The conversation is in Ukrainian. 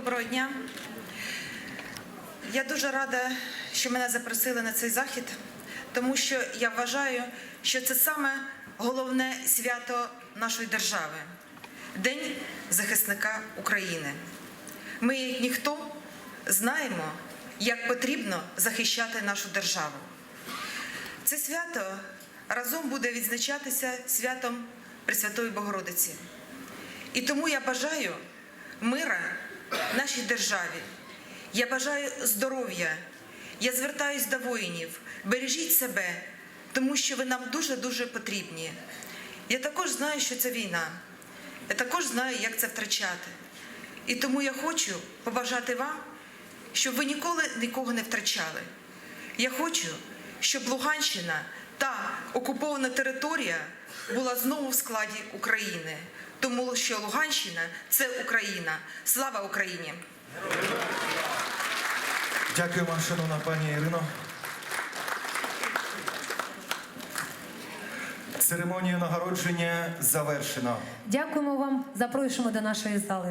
Доброго дня. Я дуже рада, що мене запросили на цей захід, тому що я вважаю, що це саме головне свято нашої держави День захисника України. Ми, як ніхто, знаємо, як потрібно захищати нашу державу. Це свято разом буде відзначатися святом Пресвятої Богородиці. І тому я бажаю мира нашій державі. Я бажаю здоров'я. Я звертаюсь до воїнів. Бережіть себе, тому що ви нам дуже-дуже потрібні. Я також знаю, що це війна. Я також знаю, як це втрачати. І тому я хочу побажати вам, щоб ви ніколи нікого не втрачали. Я хочу, щоб Луганщина, та окупована територія, була знову в складі України, тому що Луганщина це Україна. Слава Україні! Дякуємо, шановна пані Ірино. Церемонію нагородження завершено. Дякуємо вам. Запрошуємо до нашої зали.